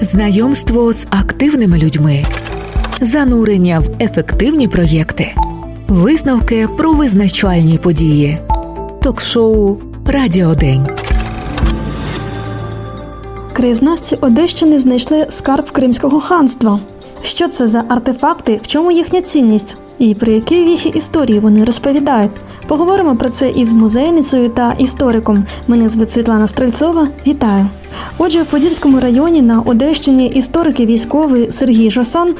знайомство з активними людьми, занурення в ефективні проєкти, висновки про визначальні події, ток-шоу Радіодень. Краєзнавці Одещини знайшли скарб Кримського ханства. Що це за артефакти, в чому їхня цінність і про які віхи історії вони розповідають? Поговоримо про це із музейницею та істориком. Мене звуть Світлана Стрельцова. Вітаю! Отже, в Подільському районі на Одещині історик і військовий Сергій Жосан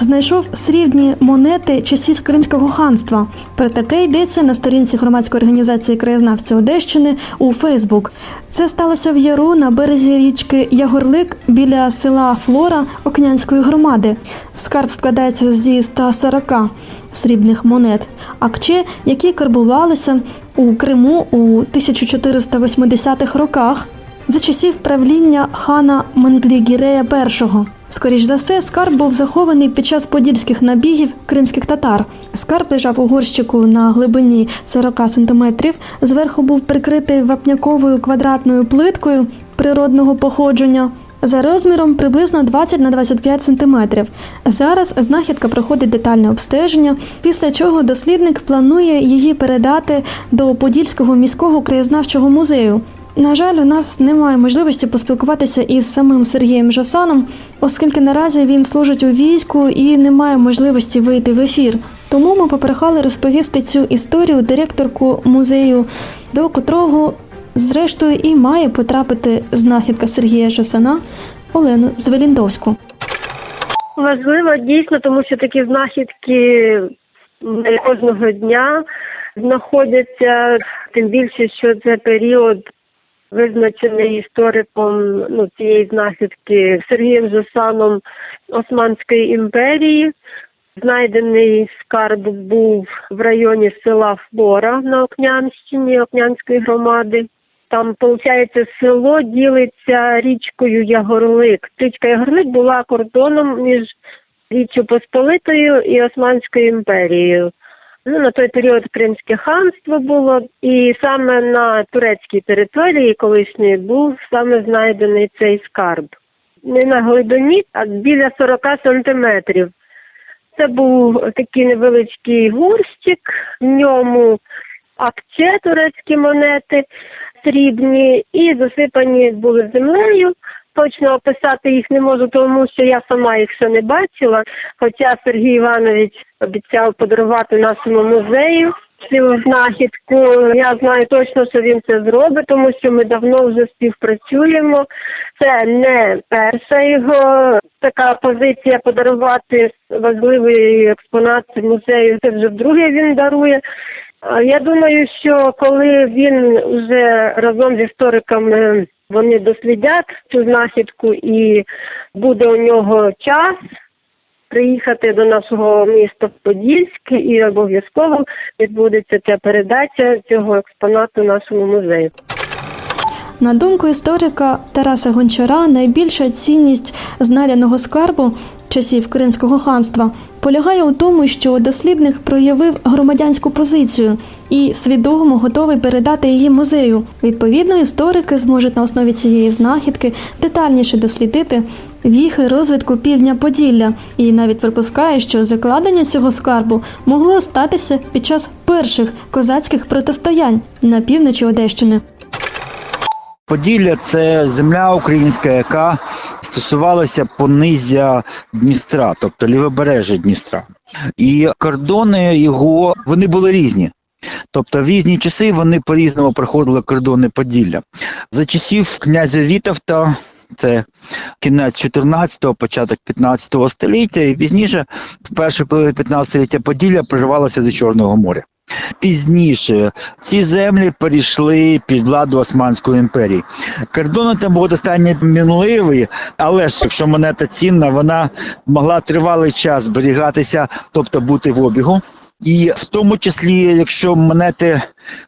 знайшов срібні монети часів Кримського ханства. Про таке йдеться на сторінці громадської організації краєзнавці Одещини у Фейсбук. Це сталося в яру на березі річки Ягорлик біля села Флора Окнянської громади. Скарб складається зі 140 срібних монет, акче, які карбувалися у Криму у 1480-х роках за часів правління хана Менглігірея І. Скоріш за все, скарб був захований під час подільських набігів кримських татар. Скарб лежав у горщику на глибині 40 сантиметрів. Зверху був прикритий вапняковою квадратною плиткою природного походження. За розміром приблизно 20 на 25 сантиметрів. Зараз знахідка проходить детальне обстеження, після чого дослідник планує її передати до Подільського міського краєзнавчого музею. На жаль, у нас немає можливості поспілкуватися із самим Сергієм Жосаном, оскільки наразі він служить у війську і не має можливості вийти в ефір. Тому ми попрохали розповісти цю історію директорку музею, до котрого, зрештою, і має потрапити знахідка Сергія Жосана Олену Звеліндовську. Важливо дійсно, тому що такі знахідки кожного дня знаходяться, тим більше, що це період визначений істориком ну, цієї знахідки Сергієм Жосаном Османської імперії. Знайдений скарб був в районі села Флора на Окнянщині Окнянської громади. Там, виходить, село ділиться річкою Ягорлик. Річка Ягорлик була кордоном між Річчю Посполитою і Османською імперією. Ну, на той період Кримське ханство було, і саме на турецькій території колишньої був саме знайдений цей скарб. Не на глибині, а біля 40 сантиметрів. Це був такий невеличкий горщик, в ньому акче турецькі монети срібні і засипані були землею. Точно описати їх не можу, тому що я сама їх ще не бачила. Хоча Сергій Іванович обіцяв подарувати нашому музею цю знахідку. Я знаю точно, що він це зробить, тому що ми давно вже співпрацюємо. Це не перша його така позиція подарувати важливий експонат музею. Це вже вдруге він дарує. Я думаю, що коли він вже разом з істориками вони дослідять цю знахідку і буде у нього час приїхати до нашого міста Подільськ і обов'язково відбудеться ця передача цього експонату нашому музею. На думку історика Тараса Гончара, найбільша цінність знайденого скарбу часів Кримського ханства полягає у тому, що дослідник проявив громадянську позицію і свідомо готовий передати її музею. Відповідно, історики зможуть на основі цієї знахідки детальніше дослідити віхи розвитку півдня Поділля і навіть припускає, що закладення цього скарбу могло статися під час перших козацьких протистоянь на півночі Одещини. Поділля це земля українська, яка стосувалася понизя Дністра, тобто лівобережжя Дністра. І кордони його вони були різні. Тобто в різні часи вони по-різному проходили кордони Поділля. За часів князя Вітовта, це кінець 14-го, початок 15-го століття, і пізніше, в першій половині 15 століття Поділля проживалося до Чорного моря. Пізніше ці землі перейшли під владу Османської імперії. Кордони там були достатньо мінливі, але ж якщо монета цінна, вона могла тривалий час зберігатися, тобто бути в обігу. І в тому числі, якщо монети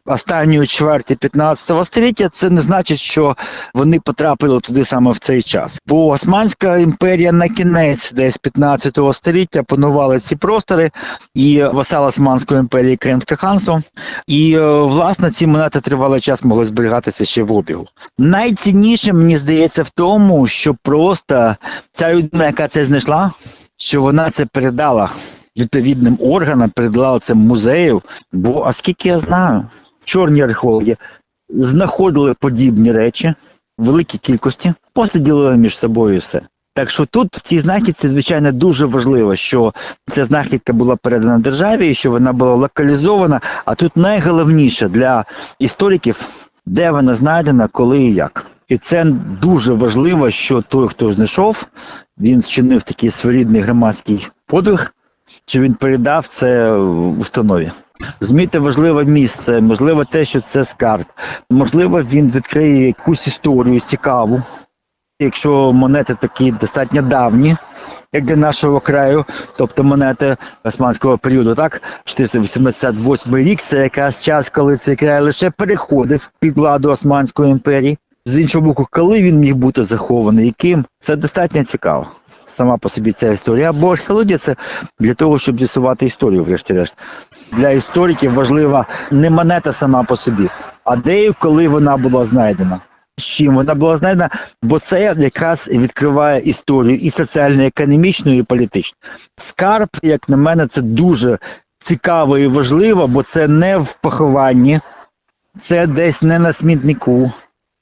останньої чверті 15 століття, це не значить, що вони потрапили туди саме в цей час. Бо Османська імперія на кінець десь 15 століття панували ці простори і васал Османської імперії Кримське ханство. І е, власне ці монети тривалий час могли зберігатися ще в обігу. Найцінніше мені здається в тому, що просто ця людина, яка це знайшла, що вона це передала відповідним органам, передала музею. Бо, а скільки я знаю, чорні археологи знаходили подібні речі в великій кількості, просто ділили між собою все. Так що тут в цій знахідці, звичайно, дуже важливо, що ця знахідка була передана державі, і що вона була локалізована. А тут найголовніше для істориків, де вона знайдена, коли і як. І це дуже важливо, що той, хто знайшов, він вчинив такий своєрідний громадський подвиг, чи він передав це установі. Змійте важливе місце, можливо, те, що це скарб. Можливо, він відкриє якусь історію цікаву. Якщо монети такі достатньо давні, як для нашого краю, тобто монети османського періоду, так 488 рік, це якраз час, коли цей край лише переходив під владу Османської імперії. З іншого боку, коли він міг бути захований, яким, це достатньо цікаво. Сама по собі ця історія. Або археологія це для того, щоб з'ясувати історію, врешті-решт. Для істориків важлива не монета сама по собі, а де і коли вона була знайдена. З чим вона була знайдена, бо це якраз відкриває історію і соціально-економічну, і політичну. Скарб, як на мене, це дуже цікаво і важливо, бо це не в похованні, це десь не на смітнику,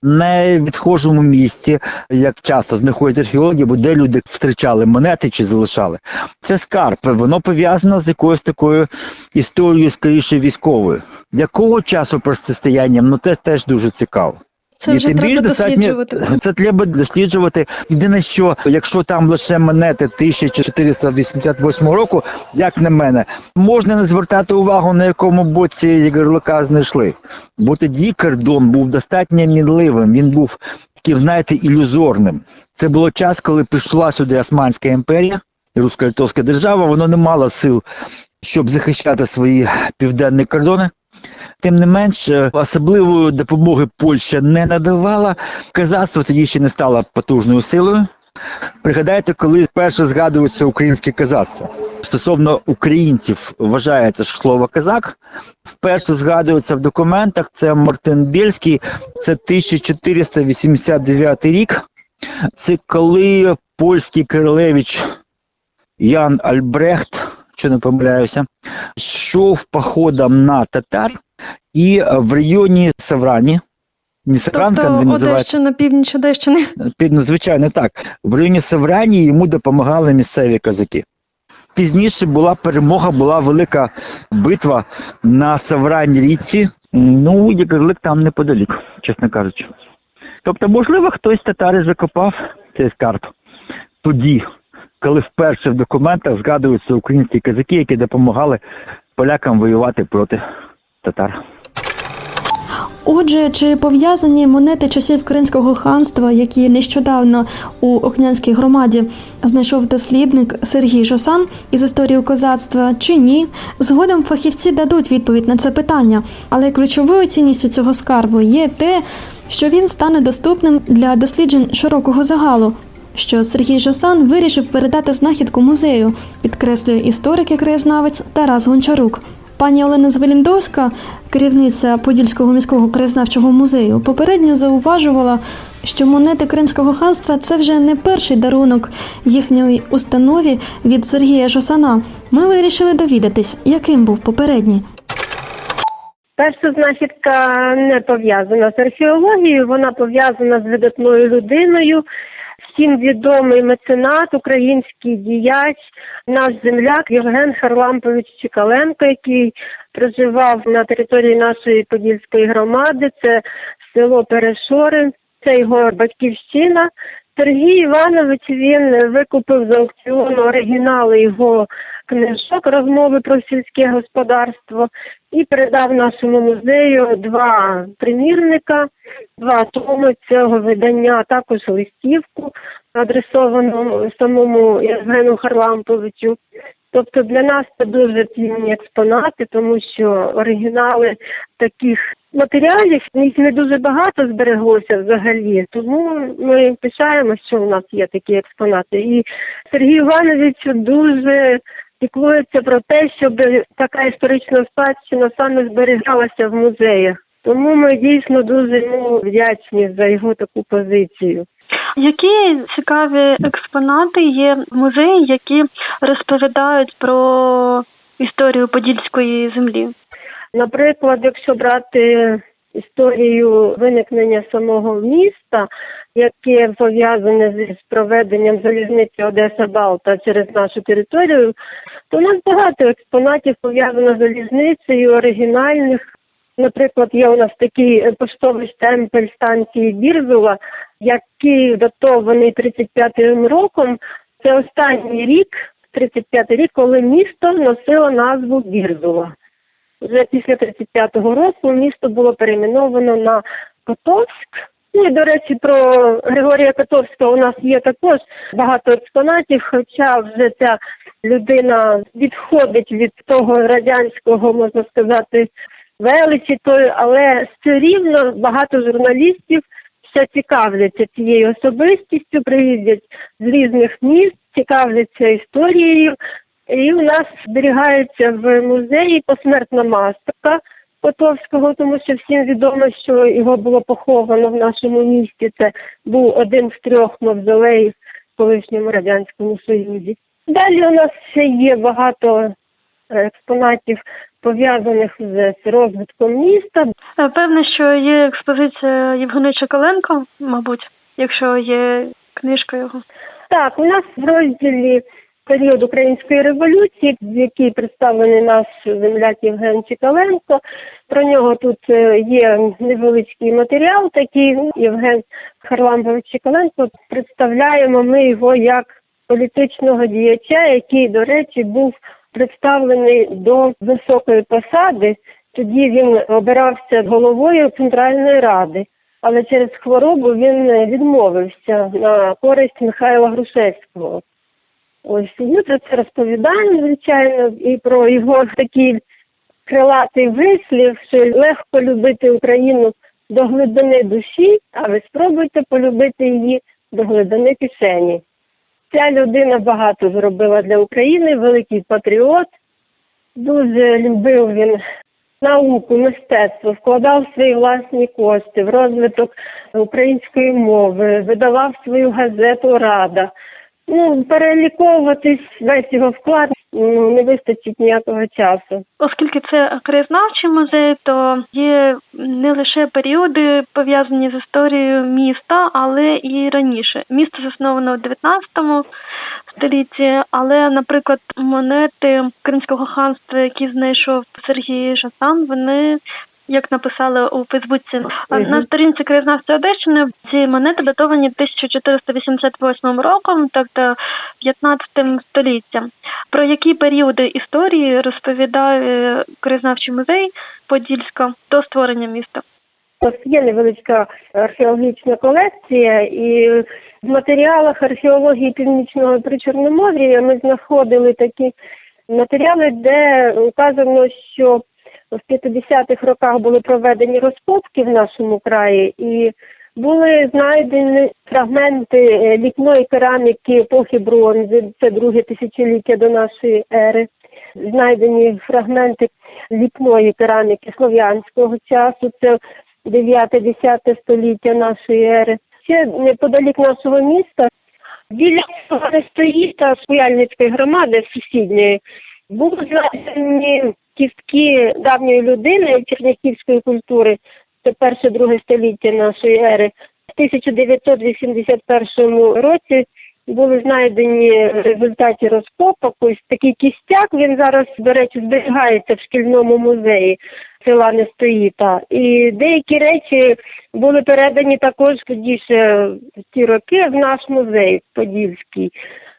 не відхожому місці, як часто знаходять археологи, бо де люди втрачали монети чи залишали. Це скарб, воно пов'язано з якоюсь такою історією, скоріше військовою. Якого часу протистоянням, ну це теж дуже цікаво. Це І вже тим треба більш досліджувати. Це треба досліджувати. Єдине, що якщо там лише монети 1488 року, як на мене, можна не звертати увагу, на якому боці ярлика знайшли. Бо тоді кордон був достатньо мінливим, він був таким, знаєте, ілюзорним. Це було час, коли прийшла сюди Османська імперія, русько-литовська держава, воно не мало сил, щоб захищати свої південні кордони. Тим не менш, е, особливої допомоги Польща не надавала. Казацтво тоді ще не стало потужною силою. Пригадайте, коли вперше згадується українське казацтво. Стосовно українців вважається що слово казак. Вперше згадується в документах. Це Мартин Бєльський, це 1489 рік. Це коли польський королевич Ян Альбрехт, що не помиляюся, йшов походом на татар і е, в районі Саврані. Не Савранка Тобто він називається. Одещина, північ Одещини. Під, ну, звичайно, так. В районі Саврані йому допомагали місцеві козаки. Пізніше була перемога, була велика битва на Саврані річці. Ну, ярлик там неподалік, чесно кажучи. Тобто, можливо, хтось татари закопав цей скарб тоді, коли вперше в документах згадуються українські козаки, які допомагали полякам воювати проти татар. Отже, чи пов'язані монети часів Кримського ханства, які нещодавно у Охнянській громаді знайшов дослідник Сергій Жосан із історії козацтва, чи ні? Згодом фахівці дадуть відповідь на це питання, але ключовою цінністю цього скарбу є те, що він стане доступним для досліджень широкого загалу. Що Сергій Жосан вирішив передати знахідку музею, підкреслює історик і краєзнавець Тарас Гончарук. Пані Олена Звеліндовська, керівниця Подільського міського краєзнавчого музею, попередньо зауважувала, що монети Кримського ханства це вже не перший дарунок їхньої установі від Сергія Жосана. Ми вирішили довідатись, яким був попередній. Перша знахідка не пов'язана з археологією, вона пов'язана з видатною людиною. Всім відомий меценат, український діяч, наш земляк Євген Харлампович Чекаленко, який проживав на території нашої подільської громади. Це село Перешори, це його батьківщина. Сергій Іванович він викупив з аукціону оригінали його книжок розмови про сільське господарство і передав нашому музею два примірника, два томи цього видання, також листівку, адресовану самому Євгену Харламповичу. Тобто для нас це дуже цінні експонати, тому що оригінали таких матеріалів їх не дуже багато збереглося взагалі. Тому ми пишаємося, що у нас є такі експонати. І Сергій Іванович дуже піклується про те, щоб така історична спадщина саме зберігалася в музеях. Тому ми дійсно дуже йому вдячні за його таку позицію. Які цікаві експонати є в музеї, які розповідають про історію Подільської землі? Наприклад, якщо брати історію виникнення самого міста, яке пов'язане з проведенням залізниці Одеса Балта через нашу територію, то у нас багато експонатів пов'язано з залізницею, оригінальних. Наприклад, є у нас такий поштовий штемпель станції Бірзула, який датований 35-м роком. Це останній рік, 35-й рік, коли місто носило назву Бірзула. Вже після 35-го року місто було перейменовано на Котовськ. Ну і до речі, про Григорія Котовського у нас є також багато експонатів, хоча вже ця людина відходить від того радянського, можна сказати, величі але все рівно багато журналістів ще цікавляться цією особистістю, приїздять з різних міст, цікавляться історією. І у нас зберігається в музеї посмертна маска Котовського, тому що всім відомо, що його було поховано в нашому місті. Це був один з трьох мавзолеїв в колишньому радянському союзі. Далі у нас ще є багато експонатів пов'язаних з розвитком міста. Е, Певне, що є експозиція Євгена Чекаленка, мабуть, якщо є книжка його. Так, у нас в розділі період української революції, в якій представлений наш земляк Євген Чекаленко. Про нього тут е, є невеличкий матеріал. Такий Євген Харламович Чекаленко. Представляємо ми його як політичного діяча, який, до речі, був представлений до високої посади. Тоді він обирався головою Центральної ради, але через хворобу він відмовився на користь Михайла Грушевського. Ось ми про це розповідаємо, звичайно, і про його такий крилатий вислів, що легко любити Україну до глибини душі, а ви спробуйте полюбити її до глибини кишені. Ця людина багато зробила для України, великий патріот, дуже любив він науку, мистецтво, вкладав свої власні кошти в розвиток української мови, видавав свою газету Рада. Ну, переліковуватись весь його вклад ну, не вистачить ніякого часу. Оскільки це краєзнавчий музей, то є не лише періоди пов'язані з історією міста, але і раніше. Місто засновано в 19 столітті, але, наприклад, монети Кримського ханства, які знайшов Сергій Жасан, вони. Як написали у Фейсбуці на сторінці краєзнавця Одещини, ці монети датовані 1488 роком, тобто 15 століттям. Про які періоди історії розповідає краєзнавчий музей Подільська до створення міста? Нас є невеличка археологічна колекція, і в матеріалах археології Північного Причорномор'я ми знаходили такі матеріали, де указано, що в 50-х роках були проведені розкопки в нашому краї, і були знайдені фрагменти е, літної кераміки епохи бронзи, це друге тисячоліття до нашої ери. Знайдені фрагменти літної кераміки слов'янського часу, це 9-10 століття нашої ери. Ще неподалік нашого міста біля стоїта Куяльницької громади сусідньої були знайдені кістки давньої людини черняківської культури, це перше друге століття нашої ери. В 1981 році були знайдені в результаті розкопок. Ось такий кістяк. Він зараз, до речі, зберігається в шкільному музеї села Нестоїта. І деякі речі були передані також тоді в ті роки в наш музей Подільський.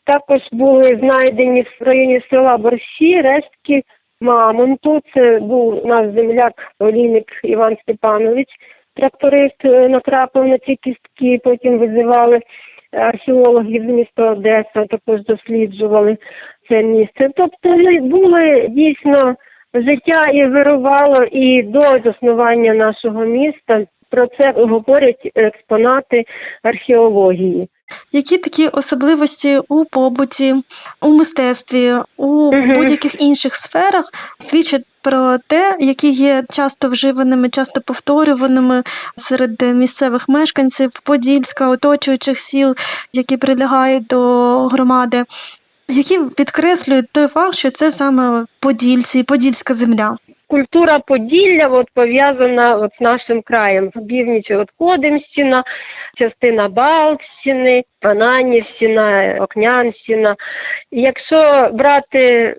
Також були знайдені в районі села Борщі рештки мамонту. Це був наш земляк олійник Іван Степанович. Тракторист е, натрапив на ці кістки, потім визивали археологів з міста Одеса, також досліджували. це місце. Тобто були дійсно життя і вирувало і до заснування нашого міста. Про це говорять експонати археології. Які такі особливості у побуті, у мистецтві, у Мгм. будь-яких інших сферах свідчать про те, які є часто вживаними, часто повторюваними серед місцевих мешканців Подільська, оточуючих сіл, які прилягають до громади, які підкреслюють той факт, що це саме Подільці, Подільська земля. Культура Поділля от, пов'язана от, з нашим краєм. Північ от Кодимщина, частина Балтщини, Ананівщина, Окнянщина. Якщо брати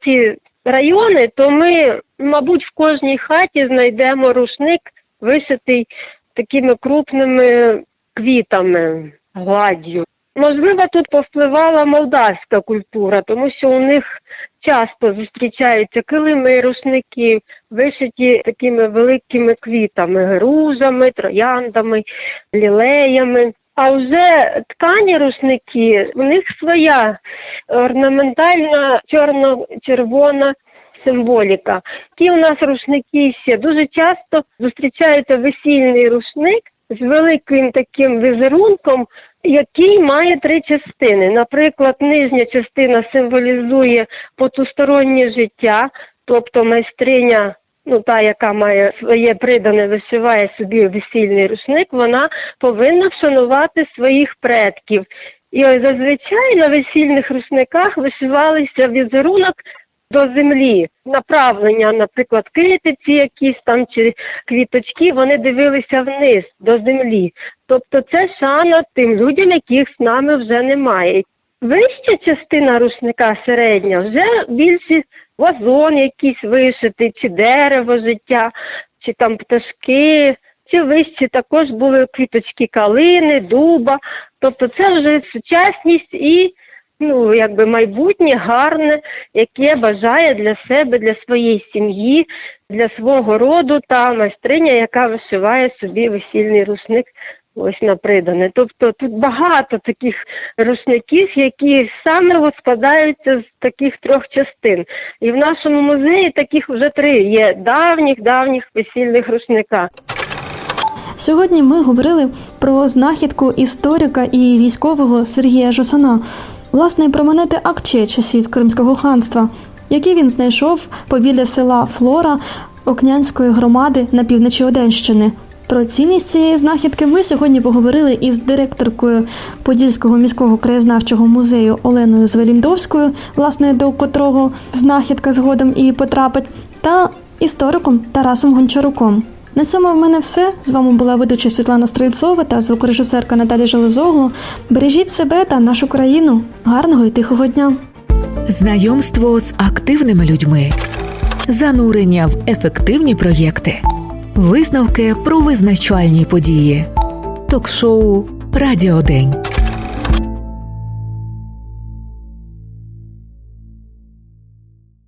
ці райони, то ми, мабуть, в кожній хаті знайдемо рушник, вишитий такими крупними квітами, гладдю. Можливо, тут повпливала молдавська культура, тому що у них часто зустрічаються килими рушники, вишиті такими великими квітами, ружами, трояндами, лілеями. А вже ткані рушники, у них своя орнаментальна чорно-червона символіка. Ті у нас рушники ще дуже часто зустрічаєте весільний рушник з великим таким візерунком, який має три частини. Наприклад, нижня частина символізує потустороннє життя, тобто майстриня, ну та, яка має своє придане, вишиває собі весільний рушник, вона повинна вшанувати своїх предків. І ось зазвичай на весільних рушниках вишивалися візерунок до землі. Направлення, наприклад, китиці якісь там чи квіточки, вони дивилися вниз до землі. Тобто це шана тим людям, яких з нами вже немає. Вища частина рушника середня вже більше вазон якийсь вишитий, чи дерево життя, чи там пташки, чи вище також були квіточки калини, дуба. Тобто це вже сучасність і ну, якби майбутнє гарне, яке бажає для себе, для своєї сім'ї, для свого роду та майстриня, яка вишиває собі весільний рушник ось на придане. Тобто тут багато таких рушників, які саме от складаються з таких трьох частин. І в нашому музеї таких вже три є давніх-давніх весільних рушника. Сьогодні ми говорили про знахідку історика і військового Сергія Жосана, власне, про монети Акче часів Кримського ханства, які він знайшов побіля села Флора Окнянської громади на півночі Одещини. Про цінність цієї знахідки ми сьогодні поговорили із директоркою Подільського міського краєзнавчого музею Оленою Звеліндовською, власне, до котрого знахідка згодом і потрапить, та істориком Тарасом Гончаруком. На цьому в мене все. З вами була ведуча Світлана Стрельцова та звукорежисерка Наталі Железоглу. Бережіть себе та нашу країну. Гарного і тихого дня! Знайомство з активними людьми, занурення в ефективні проєкти, висновки про визначальні події, ток-шоу Радіодень.